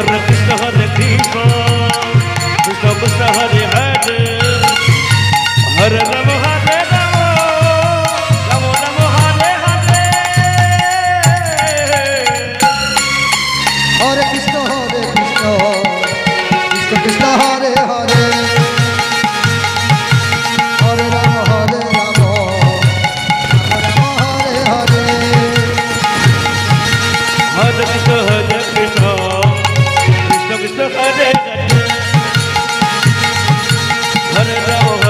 Argentina. Hare Ram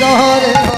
জহরে